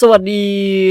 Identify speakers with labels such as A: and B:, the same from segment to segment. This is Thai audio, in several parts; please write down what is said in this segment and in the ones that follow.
A: สวัสดี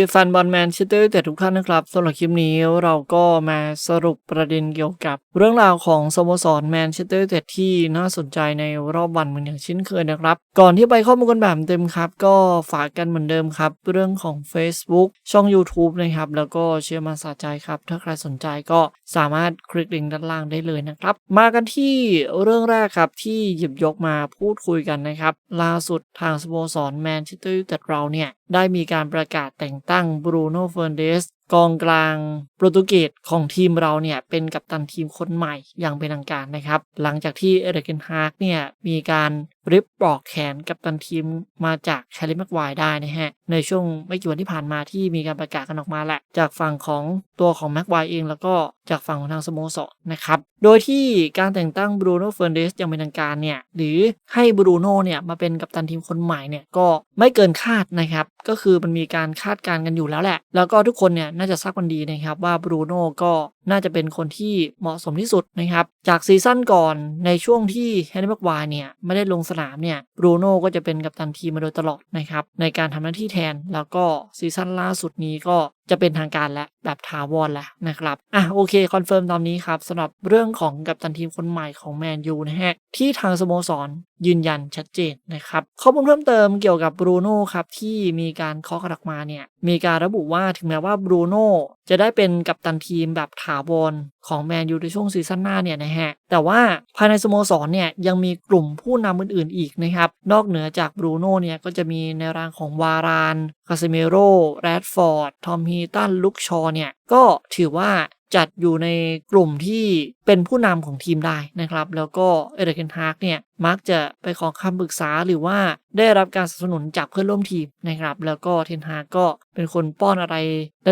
A: แฟนบอลแมนเชสเตอร์แต่ทุกท่านนะครับสำหรับคลิปนี้เราก็มาสรุปประเด็นเกี่ยวกับ เรื่องราวของสโมสรแมนเชสเตอร์แต่ที่น่าสนใจในรอบวันเหมือนอย่างเช่นเคยนะครับ ก่อนที่ไปข้อมูลกันแบบเต็มครับ ก็ฝากกันเหมือนเดิมครับ เรื่องของ Facebook ช่อง YouTube นะครับ แล้วก็เชื่อมาสาใจครับ ถ้าใครสนใจก็สามารถคลิกลิงก์ด้านล่างได้เลยนะครับ มากันที่เรื่องแรกครับที่หยิบยกมาพูดคุยกันนะครับล่าสุดทางสโมสรแมนเชสเตอร์เต็ดเราเนี่ย ได้มีการประกาศแต่งตั้งบรูโน่เฟอร์เดสกองกลางโปรตุเกสของทีมเราเนี่ยเป็นกัปตันทีมคนใหม่อย่างเป็นทางการนะครับ หลังจากที่เอเดรเกนฮาร์กเนี่ยมีการริบปลอกแขนกัปตันทีมมาจากแคลิมักไวได้นะฮะ ในช่วงไม่กี่วันที่ผ่านมาที่มีการประกาศกันออกมาแหละ จากฝั่งของตัวของแม็กไวเองแล้วก็จากฝั่งของทางสโมสรนะครับ โดยที่การแต่งตั้งบรูโน่เฟ r ร์เดสย่างเป็นทางการเนี่ย หรือให้บรูโน่เนี่ยมาเป็นกัปตันทีมคนใหม่เนี่ยก็ไม่เกินคาดนะครับ ก็คือมันมีการคาดการณ์กันอยู่แล้วแหละ แล้วก็ทุกคนเนี่ยน่าจะทราบกันดีนะครับว่าบรูโน่ก็น่าจะเป็นคนที่เหมาะสมที่สุดนะครับ จากซีซั่นก่อนในช่วงที่แฮนนี่แม็กวายเนี่ยไม่ได้ลงสนามเนี่ยบรูโน่ก็จะเป็นกัปตันทีมมาโดยตลอดนะครับในการทำหน้าที่แทนแล้วก็ซีซั่นล่าสุดนี้ก็ จะเป็นทางการและแบบถาวรแล้วนะครับ อะโอเคคอนเฟิร์มตอนนี้ครับสำหรับเรื่องของกัปตันทีมคนใหม่ของแมนยูนะฮะที่ทางสโมสรยืนยันชัดเจนนะครับข้อมูลเพิ่มเติมเกี่ยวกับบรูโน่ครับที่มีการเคาะกระดักมาเนี่ยมีการระบุว่าถึงแม้ว่าบรูโน่จะได้เป็นกัปตันทีมแบบถาวรของแมนยูในช่วงซีซั่นหน้าเนี่ยนะฮะ แต่ว่าภายในสโมสรเนี่ยยังมีกลุ่มผู้นำอื่นๆอีกนะครับ นอกเหนือจากบรูโน่เนี่ยก็จะมีในรางของวาราน คาเซเมโรแรดฟอร์ด ทอมฮีตันลุกชอเนี่ยก็ถือว่า จัดอยู่ในกลุ่มที่เป็นผู้นำของทีมได้นะครับ แล้วก็เอเดรเกนฮาร์กเนี่ยมักจะไปขอคำปรึกษาหรือว่าได้รับการสนับสนุนจากเพื่อนร่วมทีมนะครับ แล้วก็เทนฮาร์กก็เป็นคนป้อนอะไร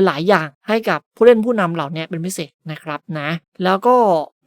A: หลายๆ อย่างให้กับผู้เล่นผู้นำเหล่านี้เป็นพิเศษนะครับนะ แล้วก็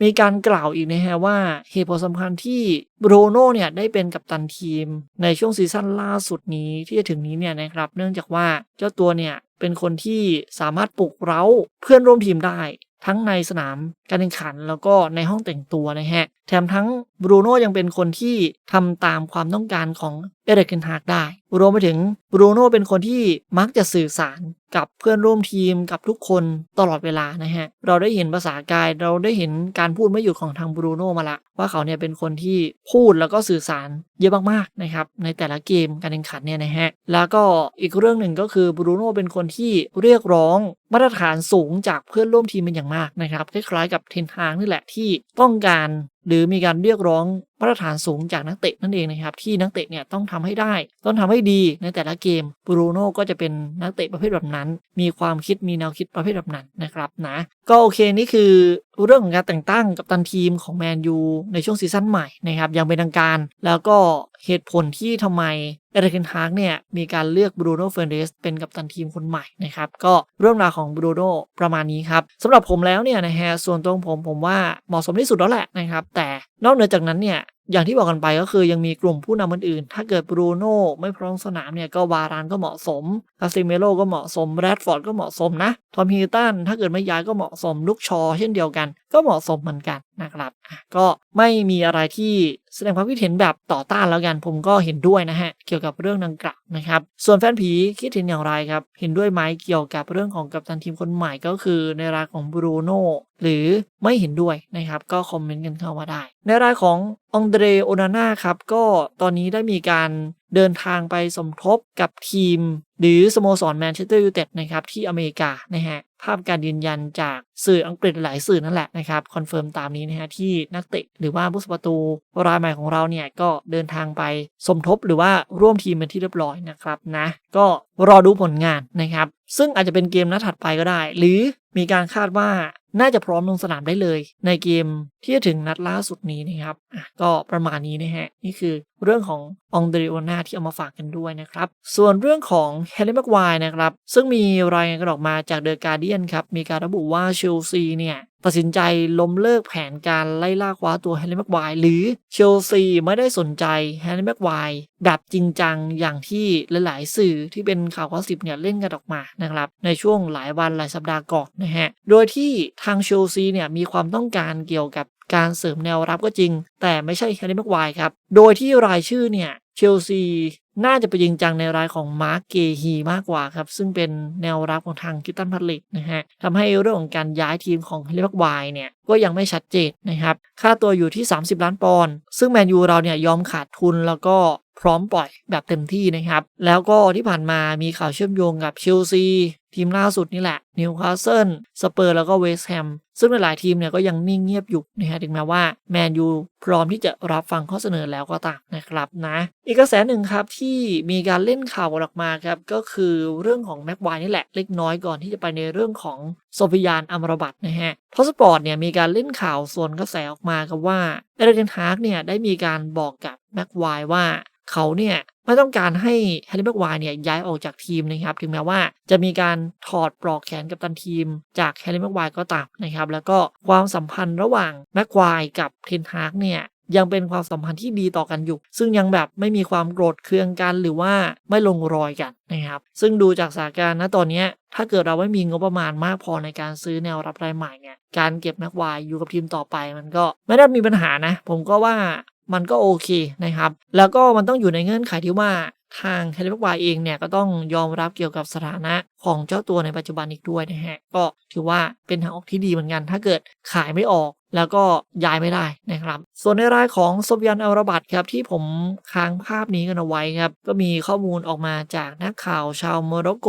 A: มีการกล่าวอีกนะฮะว่าเหตุผลสำคัญที่บรูโน่เนี่ยได้เป็นกัปตันทีม ในช่วงซีซั่นล่าสุดนี้ที่จะถึงนี้เนี่ยนะครับ เนื่องจากว่าเจ้าตัวเนี่ย เป็นคนที่สามารถปลุกเร้าเพื่อนร่วมทีมได้ ทั้งในสนามการแข่งขันแล้วก็ในห้องแต่งตัวนะฮะ แถมทั้งบรูโน่ยังเป็นคนที่ทำตามความต้องการของเอเดรเกนฮากได้ รวมไปถึงบรูโน่เป็นคนที่มักจะสื่อสารกับเพื่อนร่วมทีมกับทุกคนตลอดเวลานะฮะ เราได้เห็นภาษากายเราได้เห็นการพูดไม่หยุดของทางบรูโน่มาละ ว่าเขาเนี่ยเป็นคนที่พูดแล้วก็สื่อสารเยอะมากๆนะครับ ในแต่ละเกมการแข่งขันเนี่ยนะฮะ แล้วก็อีกเรื่องหนึ่งก็คือบรูโน่เป็นคนที่เรียกร้องมาตรฐานสูงจากเพื่อนร่วมทีมเป็นอย่างมากนะครับคล้ายๆกับเทนฮางนี่แหละที่ต้องการหรือมีการเรียกร้อง มาตรฐานสูงจากนักเตะนั่นเองนะครับที่นักเตะเนี่ยต้องทำให้ได้ ต้องทำให้ดีในแต่ละเกมบรูโน่ก็จะเป็นนักเตะประเภทแบบนั้น มีความคิดมีแนวคิดประเภทแบบนั้นนะครับนะก็โอเคนี่คือเรื่องของการแต่งตั้งกับตันทีมของแมนยูในช่วงซีซั่นใหม่นะครับยังเป็นทางการ แล้วก็เหตุผลที่ทำไมเอเดรเกนฮาร์กเนี่ยมีการเลือกบรูโน่เฟรนเดสเป็นกัปตันทีมคนใหม่นะครับก็เรื่องราวของบรูโน่ประมาณนี้ครับสำหรับผมแล้วเนี่ยนะฮะส่วนตัวผมผมว่าเหมาะสมที่สุดแล้วแหละนะครับแต่นอกเหนือจากนั้นเนี่ยอย่างที่บอกกันไปก็คือยังมีกลุ่มผู้นำอื่นๆ ถ้าเกิดบรูโน่ไม่พร้อมสนามเนี่ยก็วารานก็เหมาะสมคาซิเมโลก็เหมาะสมแรดฟอร์ดก็เหมาะสมนะ ทอมฮิลตันถ้าเกิดไม่ย้ายก็เหมาะสมลุกชอเช่นเดียวกัน ก็เหมาะสมเหมือนกันนะครับก็ไม่มีอะไรที่แสดงความคิดเห็นแบบต่อต้านแล้วกันผมก็เห็นด้วยนะฮะเกี่ยวกับเรื่องดังกล่าวนะครับ ส่วนแฟนผีคิดเห็นอย่างไรครับ เห็นด้วยไหมเกี่ยวกับเรื่องของกัปตันทีมคนใหม่ก็คือในรายของบรูโน่หรือไม่เห็นด้วยนะครับ ก็คอมเมนต์กันเข้ามาได้ ในรายขององเดรโอนาน่าครับ ก็ตอนนี้ได้มีการเดินทางไปสมทบกับทีม หรือสโมสรแมนเชสเตอร์ยูไนเต็ดนะครับที่อเมริกานะฮะ ภาพการยืนยันจากสื่ออังกฤษหลายสื่อนั่นแหละนะครับคอนเฟิร์มตามนี้นะฮะที่นักเตะหรือว่าผู้สประตูรายใหม่ของเราเนี่ยก็เดินทางไปสมทบหรือว่าร่วมทีมเป็นที่เรียบร้อยนะครับนะก็รอดูผลงานนะครับ ซึ่งอาจจะเป็นเกมนัดถัดไปก็ได้ หรือมีการคาดว่าน่าจะพร้อมลงสนามได้เลย ในเกม ที่จะถึงนัดล่าสุดนี้นะครับก็ประมาณนี้นะฮะ นี่คือเรื่องขององเดริโอนาที่เอามาฝากกันด้วยนะครับ ส่วนเรื่องของแฮร์รี่แม็กไวนะครับ ซึ่งมีรายงานกันออกมาจากเดอะการเดียนครับ มีการระบุว่าเชลซีเนี่ยตัดสินใจล้มเลิกแผนการไล่ล่าคว้าตัวแฮร์รี่แม็กไวหรือเชลซีไม่ได้สนใจแฮร์รี่แม็กไวแบบจริงจังอย่างที่หลาย ๆ สื่อที่เป็นข่าวข้อสิบเนี่ยเล่นกันออกมานะครับ ในช่วงหลายวันหลายสัปดาห์ก่อนนะฮะ โดยที่ทางเชลซีเนี่ยมีความต้องการเกี่ยวกับ การเสริมแนวรับก็จริง แต่ไม่ใช่แฮร์รี่แม็กไวครับ โดยที่รายชื่อเนี่ยเชลซีน่าจะไปจริงจังในรายของมาร์กเกฮีมากกว่าครับ ซึ่งเป็นแนวรับของทางกิตตันพัตลิกนะฮะทำให้เรื่องของการย้ายทีมของเฮลิบักวายเนี่ย ก็ยังไม่ชัดเจนนะครับ ค่าตัวอยู่ที่ 30 ล้านปอนด์ซึ่งแมนยูเราเนี่ยยอมขาดทุนแล้วก็พร้อมปล่อยแบบเต็มที่นะครับ แล้วก็ที่ผ่านมามีข่าวเชื่อมโยงกับเชลซีทีมล่าสุดนี่แหละนิวคาสเซิลสเปอร์แล้วก็เวสต์แฮมซึ่งหลายทีมเนี่ยก็ยังนิ่งเงียบอยู่นะฮะถึงแม้ว่าแมนยูพร้อมที่จะรับฟังข้อเสนอแล้วก็ตามนะครับนะ อีกกระแสหนึ่งครับที่มีการเล่นข่าวออกมาครับก็คือเรื่องของแม็กไวนี่แหละเล็กน้อยก่อนที่จะไปในเรื่องของโซฟิยานอัมรบัตนะฮะทอสปอร์ตเนี่ยมีการเล่นข่าวส่วนกระแสออกมาครับว่าเอเดนฮาร์กเนี่ยได้มีการบอกกับแม็กไวว่าเขาเนี่ย ไม่ต้องการให้แฮร์รี่แม็กไวน์เนี่ยย้ายออกจากทีมนะครับ ถึงแม้ว่าจะมีการถอดปลอกแขนกับตันทีม จากแฮร์รี่แม็กไวน์ก็ตามนะครับ แล้วก็ความสัมพันธ์ระหว่างแม็กไวน์กับเทนฮากเนี่ยยังเป็นความสัมพันธ์ที่ดีต่อกันอยู่ ซึ่งยังแบบไม่มีความโกรธเคืองกันหรือว่าไม่ลงรอยกันนะครับ ซึ่งดูจากสถานการณ์ณตอนนี้ถ้าเกิดเราไม่มีงบประมาณมากพอในการซื้อแนวรับรายใหม่เนี่ย การเก็บแม็กไวน์อยู่กับทีมต่อไปมันก็ไม่ได้มีปัญหานะ ผมก็ว่า มันก็โอเคนะครับ แล้วก็มันต้องอยู่ในเงื่อนไขที่ว่าทางแฮร์รี่แม็กไวน์เองเนี่ยก็ต้องยอมรับเกี่ยวกับสถานะของเจ้าตัวในปัจจุบันอีกด้วยนะฮะ ก็ถือว่าเป็นทางออกที่ดีเหมือนกัน ถ้าเกิดขายไม่ออกแล้วก็ย้ายไม่ได้นะครับ ส่วนในรายของโซเบียนอัลรบัตครับที่ผมค้างภาพนี้กันเอาไว้ครับ ก็มีข้อมูลออกมาจากนักข่าวชาวโมร็อกโก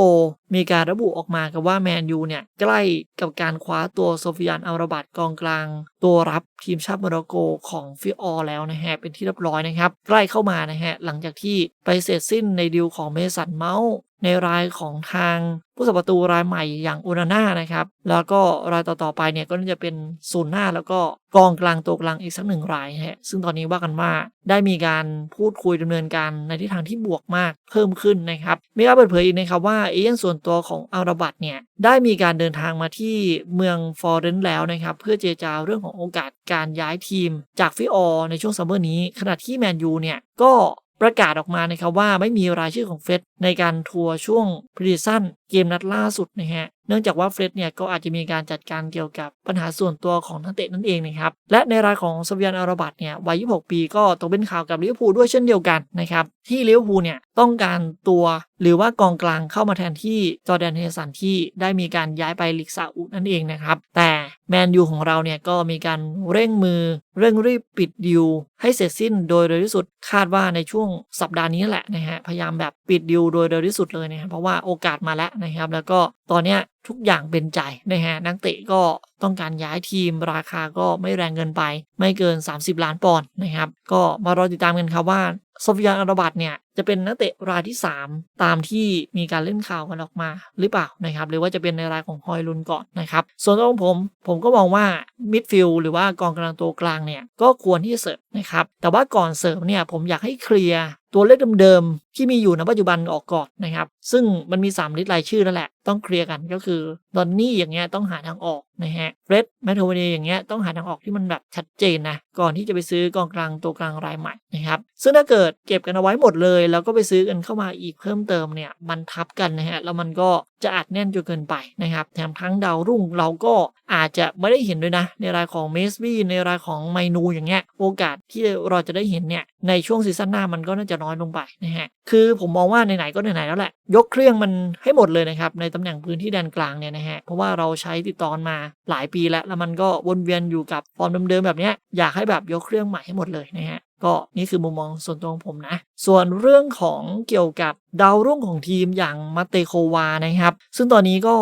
A: มีการระบุออกมากับว่าแมนยูเนี่ยใกล้กับการคว้าตัวโซฟียานอัลราบัตกองกลาง ตัวรับทีมชาติโมร็อกโกของฟิออแล้วนะฮะเป็นที่เรียบร้อยนะครับใกล้เข้ามานะฮะหลังจากที่ไปเสร็จสิ้นในดีลของเมสันเมาส์ในรายของทางผู้สับประตูรายใหม่อย่างอุนาน่านะครับแล้วก็รายต่อๆไปเนี่ยก็น่าจะเป็นศูนย์หน้าแล้วก็กองกลางตัวกลางอีกสักหนึ่งรายฮะซึ่งตอนนี้ว่ากันว่าได้มีการพูดคุยดำเนินการในทิศทางที่บวกมากเพิ่มขึ้นนะครับมีการเปิดเผยอีกนะครับว่าเอเย่นส่วนตัวของอัลรบัตเนี่ยได้มีการเดินทางมาที่เมืองฟอร์เรนซ์แล้วนะครับเพื่อเจรจาเรื่องของโอกาสการย้ายทีมจากฟิออในช่วงซัมเมอร์นี้ ขณะที่แมนยูเนี่ยก็ ประกาศออกมานะครับว่าไม่มีรายชื่อของเฟสในการทัวร์ช่วงพรีซันเกมนัดล่าสุดนะฮะเนื่องจากว่าเฟดเนี่ยก็อาจจะมีการจัดการเกี่ยวกับปัญหาส่วนตัวของนักเตะนั่นเองนะครับและในรายของสเวียนอาราบัตเนี่ยวัย 26 ปีก็ตกเป็นข่าวกับลิเวอร์พูลด้วยเช่นเดียวกันนะครับที่ลิเวอร์พูลเนี่ยต้องการตัวหรือว่ากองกลางเข้ามาแทนที่จอร์แดนเฮสันที่ได้มีการย้ายไปลิกซาอุนั่นเองนะครับแต่ แมนยูของเราเนี่ยก็มีการเร่งมือ เร่งรีบปิดดิวให้เสร็จสิ้นโดยเร็วที่สุดคาดว่าในช่วงสัปดาห์นี้แหละนะฮะพยายามแบบปิดดิวโดยเร็วที่สุดเลยนะครับเพราะว่าโอกาสมาแล้วนะครับ แล้วก็ตอนเนี้ยทุกอย่างเป็นใจนะฮะนักเตะก็ต้องการย้ายทีมราคาก็ไม่แรงเกินไป ไม่เกิน 30 ล้านปอนด์นะครับ ก็มารอติดตามกันครับว่าโซฟิยานอาราบัตเนี่ย จะเป็นนักเตะรายที่ 3 ตามที่มีการเล่นข่าวกันออกมาหรือเปล่านะครับ หรือว่าจะเป็นในรายของฮอยลุนก่อนนะครับ ส่วนตัวของผม ผมก็มองว่ามิดฟิลด์หรือว่ากองกลางตัวกลางเนี่ย ก็ควรที่จะเสริมนะครับ แต่ว่าก่อนเสริมเนี่ยผมอยากให้เคลียร์ตัวเลขเดิมๆที่มีอยู่ในปัจจุบันออกก่อนนะครับ ซึ่งมันมี 3 ลิต์รายชื่อนั่นแหละ ต้องเคลียร์กันก็คือดอนนี่อย่างเงี้ยต้องหาทางออกนะฮะเฟรดแมทโทเวเนอย่างเงี้ยต้องหาทางออกที่มันแบบชัดเจนนะก่อนที่จะไปซื้อกองกลางตัวกลางรายใหม่นะครับซึ่งถ้าเกิดเก็บกันเอาไว้หมดเลยแล้วก็ไปซื้อกันเข้ามาอีกเพิ่มเติมเนี่ยมันทับกันนะฮะแล้วมันก็จะอัดแน่นจนเกินไปนะครับแถมทั้งดาวรุ่งเราก็อาจจะไม่ได้เห็นด้วยนะ ในรายของเมสบี้ในรายของไมนูอย่างเงี้ยโอกาสที่เราจะได้เห็นเนี่ยในช่วงซีซั่นหน้ามันก็น่าจะน้อยลงไปนะฮะคือผมมองว่าไหนๆก็ไหนๆแล้วแหละ ยกเครื่องมันให้หมดเลยนะครับในตำแหน่งพื้นที่แดนกลางเนี่ยนะฮะเพราะว่าเราใช้ติดต่อมาหลายปีแล้วแล้วมันก็วนเวียนอยู่กับฟอร์มเดิมๆแบบเนี้ยอยากให้แบบยกเครื่องใหม่ให้หมดเลยนะฮะ ก็นี่คือมุมมองส่วนตัวของผมนะ ส่วนเรื่องของเกี่ยวกับดาวรุ่งของทีมอย่างมาเตโควานะครับ ซึ่งตอนนี้ก็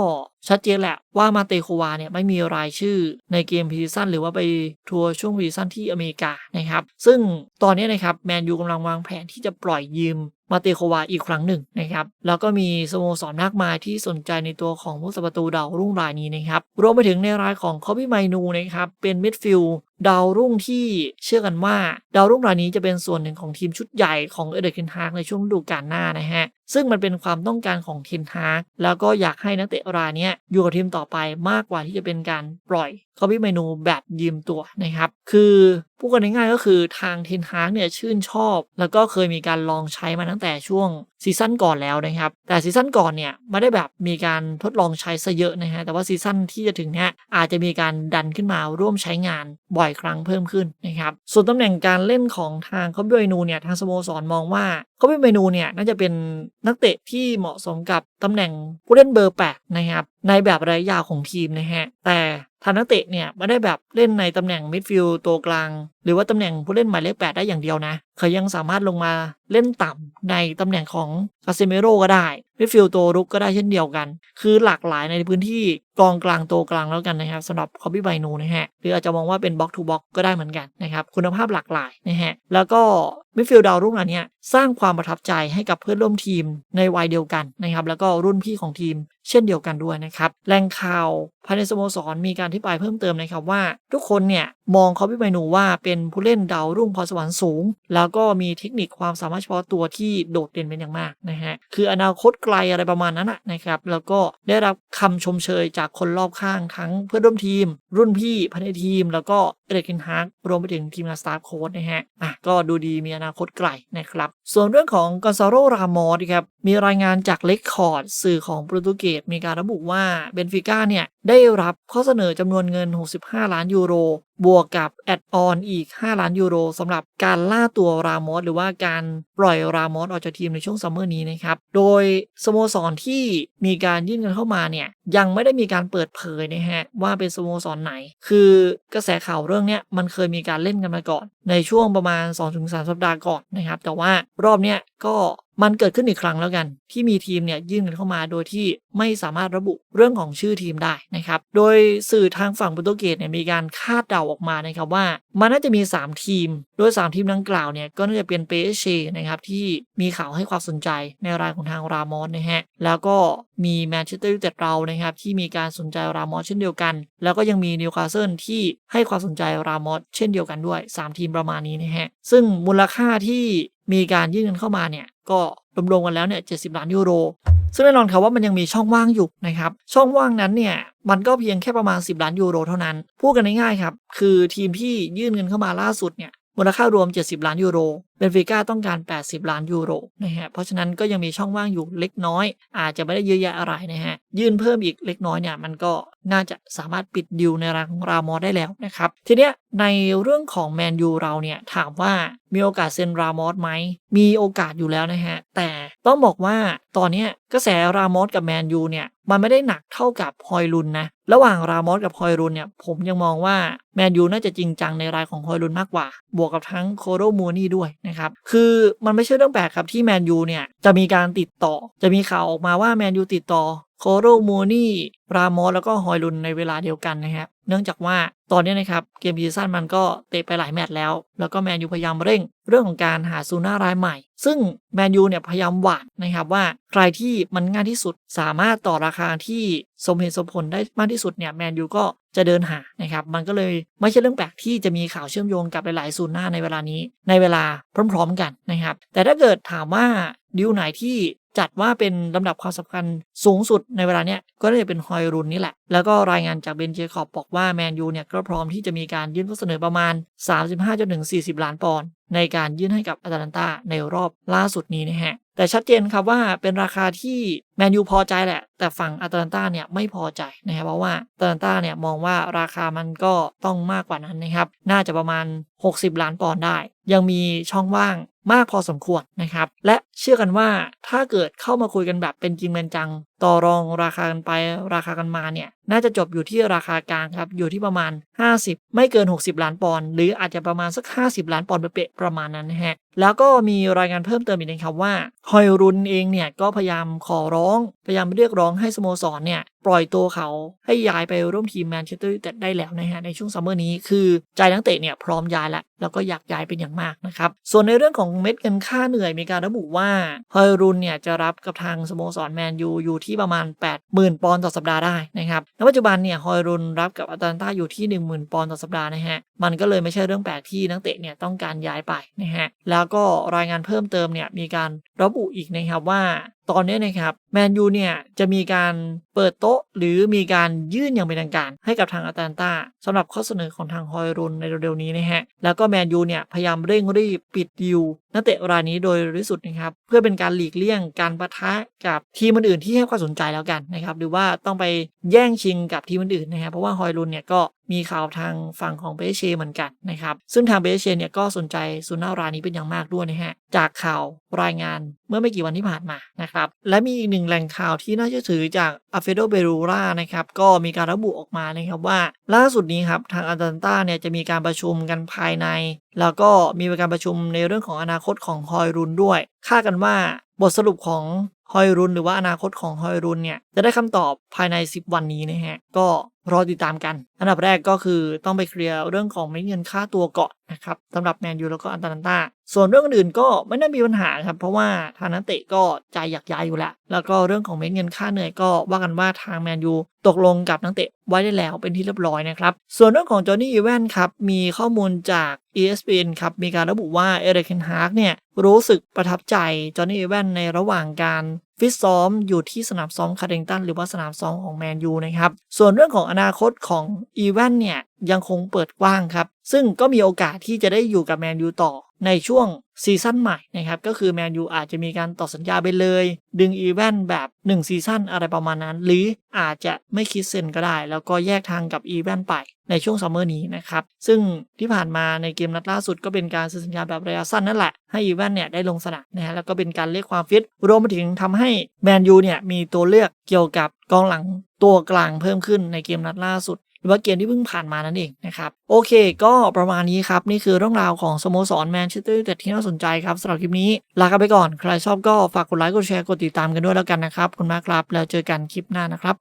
A: ชัดเจนแหละว่ามาเตโควาเนี่ยไม่มีรายชื่อในเกมพรีซั่นหรือว่าไปทัวร์ช่วงพรีซั่นที่อเมริกานะครับ ซึ่งตอนนี้นะครับแมนยูกำลังวางแผนที่จะปล่อยยืมมาเตโควาอีกครั้งหนึ่งนะครับ แล้วก็มีสโมสรมากมายที่สนใจในตัวของผู้สัประตูดาวรุ่งรายนี้นะครับ รวมไปถึงในรายของคอบี้ไมนูนะครับ เป็นมิดฟิลด์ ดาวรุ่งที่เชื่อกันว่า ดาวรุ่งรายนี้จะเป็นส่วนหนึ่งของทีมชุดใหญ่ของเอเดอร์เคนฮากในช่วงฤดูกาลหน้านะฮะ ซึ่งมันเป็นความต้องการของทีมฮากแล้วก็อยากให้นักเตะรายนี้อยู่กับทีมต่อไปมากกว่าที่จะเป็นการปล่อยคอบี้เมนูแบบยืมตัวนะครับ คือพูดกันง่ายๆก็คือทางเทนฮากเนี่ยชื่นชอบ แล้วก็เคยมีการลองใช้มาตั้งแต่ช่วงซีซั่นก่อนแล้วนะครับ แต่ซีซั่นก่อนเนี่ยไม่ได้แบบมีการทดลองใช้ซะเยอะนะฮะแต่ว่าซีซั่นที่จะถึงเนี้ยอาจจะมีการดันขึ้นมาร่วมใช้งานบ่อยครั้งเพิ่มขึ้นนะครับส่วนตำแหน่งการเล่นของทางคอบิเมนูเนี่ยทางสโมสรมองว่า เขาเป็นเมนูเนี่ยน่าจะเป็นนักเตะที่เหมาะสมกับตำแหน่งผู้เล่นเบอร์แปดนะครับในแบบระยะยาวของทีมนะฮะแต่ทางนักเตะเนี่ยไม่ได้แบบเล่นในตำแหน่งมิดฟิลด์ตัวกลางหรือว่าตำแหน่งผู้เล่นหมายเลข8ได้อย่างเดียวนะเขายังสามารถลงมาเล่นต่ำในตำแหน่งของคาเซเมโรก็ได้มิดฟิลด์ตัวรุกก็ได้เช่นเดียวกัน คือหลากหลายในพื้นที่กองกลางตัวกลางแล้วกันนะครับสำหรับคอปี้ไบนูนะฮะหรืออาจจะมองว่าเป็นบล็อกทูบล็อกก็ได้เหมือนกันนะครับคุณภาพหลากหลายนะฮะแล้วก็มิดฟิลด์ดาวรุ่งอันเนี้ยสร้างความประทับใจให้กับเพื่อนร่วมทีมในวัยเดียวกันนะครับแล้วก็รุ่นพี่ของทีมเช่นเดียวกันด้วยนะครับแหล่งข่าวภายในสโมสรมีการอธิบายเพิ่มเติมนะครับว่า ทุกคนเนี่ยมองคอปปี้ไบนูว่าเป็นผู้เล่นดาวรุ่งพรสวรรค์สูง แล้วก็มีเทคนิคความสามารถเฉพาะตัวที่โดดเด่นเป็นอย่างมากนะฮะคืออนาคตไกลอะไรประมาณนั้นนะนะครับแล้วก็ได้รับคำชมเชยจากคนรอบข้างทั้งเพื่อนร่วมทีม รุ่นพี่ภายในทีม แล้วก็ เอเดนฮาร์กรวมไปถึงทีมงานสตาฟโค้ชนะฮะอะก็ดูดีมีอนาคตไกลนะครับ ส่วนเรื่องของกอนซาโรรามอสครับมีรายงานจากเล็กคอร์ดสื่อของโปรตุเกสมีการระบุว่าเบนฟิก้าเนี่ยได้รับข้อเสนอจำนวนเงิน 65 ล้านยูโร บวกกับแอดออนอีก 5 ล้านยูโรสำหรับการล่าตัวรามอสหรือว่าการปล่อยรามอสออกจากทีมในช่วงซัมเมอร์นี้นะครับ โดยสโมสรที่มีการยื่นเงินเข้ามาเนี่ยยังไม่ได้มีการเปิดเผยนะฮะว่าเป็นสโมสรไหน คือกระแสข่าวเรื่องเนี้ยมันเคยมีการเล่นกันมาก่อน ในช่วงประมาณ 2-3 สัปดาห์ก่อนนะครับ แต่ว่ารอบเนี้ยก็มันเกิดขึ้นอีกครั้งแล้วกัน ที่มีทีมเนี่ยยื่นเข้ามาโดยที่ไม่สามารถระบุเรื่องของชื่อทีมได้นะครับ โดยสื่อทางฝั่งโปรตุเกสเนี่ยมีการคาดเดาออกมานะครับว่า มันน่าจะมี 3 ทีม โดย 3 ทีมดังกล่าวเนี่ยก็น่าจะเป็นเปเชนะครับที่มีข่าวให้ความสนใจในรายของทางรามอสนะฮะแล้วก็มีแมนเชสเตอร์ยูไนเต็ดเรานะครับที่มีการสนใจรามอสเช่นเดียวกัน แล้วก็ยังมีนิวคาสเซิลที่ให้ความสนใจรามอสเช่นเดียวกันด้วย 3 ทีมประมาณนี้นะฮะซึ่งมูลค่าที่มีการยื่นเงินเข้ามาเนี่ย ก็รวมๆกันแล้วเนี่ย70ล้านยูโร ซึ่งแน่นอนครับว่ามันยังมีช่องว่างอยู่นะครับ ช่องว่างนั้นเนี่ยมันก็เพียงแค่ประมาณ 10 ล้านยูโรเท่านั้น พูดกันง่ายๆครับ คือทีมที่ยื่นเงินเข้ามาล่าสุดเนี่ยมูลค่ารวม 70 ล้านยูโร เบนฟิก้าต้องการ 80 ล้านยูโรนะฮะเพราะฉะนั้นก็ยังมีช่องว่างอยู่เล็กน้อย อาจจะไม่ได้เยอะแยะอะไรนะฮะยื่นเพิ่มอีกเล็กน้อยเนี่ยมันก็น่าจะสามารถปิดดิวในรางของรามอสได้แล้วนะครับ ทีเนี้ยในเรื่องของแมนยูเราเนี่ยถามว่ามีโอกาสเซ็นรามอสไหม มีโอกาสอยู่แล้วนะฮะ แต่ต้องบอกว่าตอนนี้กระแสรามอสกับแมนยูเนี่ยมันไม่ได้หนักเท่ากับฮอยลุนนะ ระหว่างรามอสกับฮอยลุนเนี่ยผมยังมองว่าแมนยูน่าจะจริงจังในรายของฮอยลุนมากกว่า บวกกับทั้งโคโรมูนี่ด้วยนะครับ คือมันไม่ใช่เรื่องแปลกครับที่แมนยูเนี่ยจะมีการติดต่อ จะมีข่าวออกมาว่าแมนยูติดต่อ โคโรโมนี่ รามอสแล้วก็ฮอยลุนในเวลาเดียวกันนะครับเนื่องจากว่าตอนนี้นะครับเกมซีซั่นมันก็เตะไปหลายแมตช์แล้ว แล้วก็แมนยูพยายามเร่งเรื่องของการหาซูน่ารายใหม่ ซึ่งแมนยูเนี่ยพยายามหวานนะครับว่าใครที่มันง่ายที่สุดสามารถต่อราคาที่สมเหตุสมผลได้มากที่สุดเนี่ยแมนยูก็จะเดินหานะครับมันก็เลยไม่ใช่เรื่องแปลกที่จะมีข่าวเชื่อมโยงกับหลายๆซูน่าในเวลานี้ในเวลาพร้อม ๆ กันนะครับแต่ถ้าเกิดถามว่าดิวไหนที่ จัดว่าเป็นลำดับความสำคัญสูงสุดในเวลาเนี้ยก็น่าจะเป็นฮอยรุนนี่แหละ แล้วก็รายงานจากเบนเจคอบบอกว่าแมนยูเนี่ยก็พร้อมที่จะมีการยื่นข้อเสนอประมาณ 35จนถึง40 ล้านปอนด์ในการยื่นให้กับอาตาลันตาในรอบล่าสุดนี้นะฮะแต่ชัดเจนครับว่าเป็นราคาที่ มนยูพอใจแหละ แต่ฝั่งอาตาลันตาเนี่ยไม่พอใจนะครับเพราะว่าอาตาลันตาเนี่ยมองว่าราคามันก็ต้องมากกว่านั้นนะครับ น่าจะประมาณ 60 ล้านปอนด์ได้ ยังมีช่องว่างมากพอสมควรนะครับ และเชื่อกันว่าถ้าเกิดเข้ามาคุยกันแบบเป็นจริงเป็นจัง ต่อรองราคากันไปราคากันมาเนี่ย น่าจะจบอยู่ที่ราคากลางครับ อยู่ที่ประมาณ 50 ไม่เกิน 60 ล้านปอนด์หรืออาจจะประมาณสัก 50 ล้านปอนด์เป๊ะๆประมาณนั้นนะฮะแล้วก็มีรายงานเพิ่มเติมอีกนะครับว่าฮอยรุนเองเนี่ยก็พยายามขอร้องพยายามเรียกร้องให้สโมสรเนี่ย ปล่อยตัวเขาให้ย้ายไปร่วมทีมแมนเชสเตอร์ยูไนเต็ดได้แล้วนะฮะในช่วงซัมเมอร์นี้คือใจนักเตะเนี่ยพร้อมย้ายแล้วแล้วก็อยากย้ายเป็นอย่างมากนะครับ ส่วนในเรื่องของเม็ดเงินค่าเหนื่อยมีการระบุว่าฮอยรุนเนี่ยจะรับกับทางสโมสรแมนยูอยู่ที่ประมาณ 80,000 ปอนด์ต่อสัปดาห์ได้นะครับในปัจจุบันเนี่ยฮอยรุนรับกับอาตาลันตาอยู่ที่ 10,000 ปอนด์ต่อสัปดาห์นะฮะมันก็เลยไม่ใช่เรื่องแปลกที่นักเตะเนี่ยต้องการย้ายไปนะฮะแล้วก็รายงานเพิ่มเติมเนี่ยมีการระบุอีกนะครับว่า ตอนนี้นะครับแมนยูเนี่ยจะมีการเปิดโต๊ะ หรือมีการยื่นอย่างเป็นทางการ ให้กับทางอาตาลตาสำหรับข้อเสนอของทางฮอยรุนในเร็วๆนี้นะฮะแล้วก็แมนยูเนี่ยพยายามเร่งรีบปิดดิว นักเตะรายนี้โดยร็วที่สุดนะครับเพื่อเป็นการหลีกเลี่ยงการปะทะกับทีมอื่นๆที่ให้ความสนใจแล้วกันนะครับหรือว่าต้องไปแย่งชิงกับทีมอื่นๆนะฮะเพราะว่าฮอยรุนเนี่ยก็มีข่าวทางฝั่งของเบเชเหมือนกันนะครับซึ่งทางเบเชเนี่ยก็สนใจซูน่ารายนี้เป็นอย่างมากด้วยนะฮะจากข่าวรายงานเมื่อไม่กี่วันที่ผ่านมานะครับและมีอีกหนึ่งแหล่งข่าวที่น่าเชื่อถือจากอเฟโดเบรูรานะครับก็มีการระบุออกมานะครับว่า ล่าสุดนี้ครับทางอาตันตาเนี่ยจะมีการประชุมกันภายในแล้วก็มีการประชุมในเรื่องของอนาคตของฮอยรุนด้วย คาดกันว่าบทสรุปของ ฮอยรุนหรือว่าอนาคตของฮอยรุนเนี่ยจะได้คำตอบภายใน 10 วันนี้นะฮะก็รอติดตามกัน อันดับแรกก็คือต้องไปเคลียร์เรื่องของเม็ดเงินค่าตัวก่อนนะครับสำหรับแมนยูแล้วก็อันตาลันตาส่วนเรื่องอื่นก็ไม่น่ามีปัญหาครับ เพราะว่าทางนักเตะก็ใจอยากย้ายอยู่แล้ว แล้วก็เรื่องของเม็ดเงินค่าเหนื่อยก็ว่ากันว่าทางแมนยูตกลงกับนักเตะไว้ได้แล้วเป็นที่เรียบร้อยนะครับส่วนเรื่องของจอห์นนี่อีแวนครับมีข้อมูลจาก ESPN ครับมีการระบุว่าเอริกเคนฮาร์กเนี่ยรู้สึกประทับใจจอห์นนี่อีแวนในระหว่างการ ฟิตซ้อมอยู่ที่สนามซ้อมคาร์เดงตันหรือว่าสนามซ้อมของแมนยูนะครับ ส่วนเรื่องของอนาคตของอีแวนเนี่ย ยังคงเปิดกว้างครับ ซึ่งก็มีโอกาสที่จะได้อยู่กับแมนยูต่อในช่วงซีซั่นใหม่นะครับ ก็คือแมนยูอาจจะมีการต่อสัญญาไปเลย ดึงอีแวนแบบ 1 ซีซั่นอะไรประมาณนั้น หรืออาจจะไม่คิดเซ็นก็ได้ แล้วก็แยกทางกับอีแวนไปในช่วงซัมเมอร์นี้นะครับ ซึ่งที่ผ่านมาในเกมนัดล่าสุดก็เป็นการเซ็นสัญญาแบบระยะสั้นนั่นแหละ ให้อีแวนเนี่ยได้ลงสนามนะฮะแล้วก็เป็นการเรียกความฟิตรวมไปถึงทำให้แมนยูเนี่ยมีตัวเลือกเกี่ยวกับกองหลังตัวกลางเพิ่มขึ้นในเกมนัดล่าสุด หรือว่าเกมที่เพิ่งผ่านมานั่นเองนะครับ โอเค ก็ประมาณนี้ครับ นี่คือเรื่องราวของสโมสรแมนเชสเตอร์ยูไนเต็ดที่น่าสนใจครับสำหรับคลิปนี้ ลากันไปก่อน ใครชอบก็ฝากกดไลค์กดแชร์กดติดตามกันด้วยแล้วกันนะครับขอบคุณมากครับ แล้วเจอกันคลิปหน้านะครับ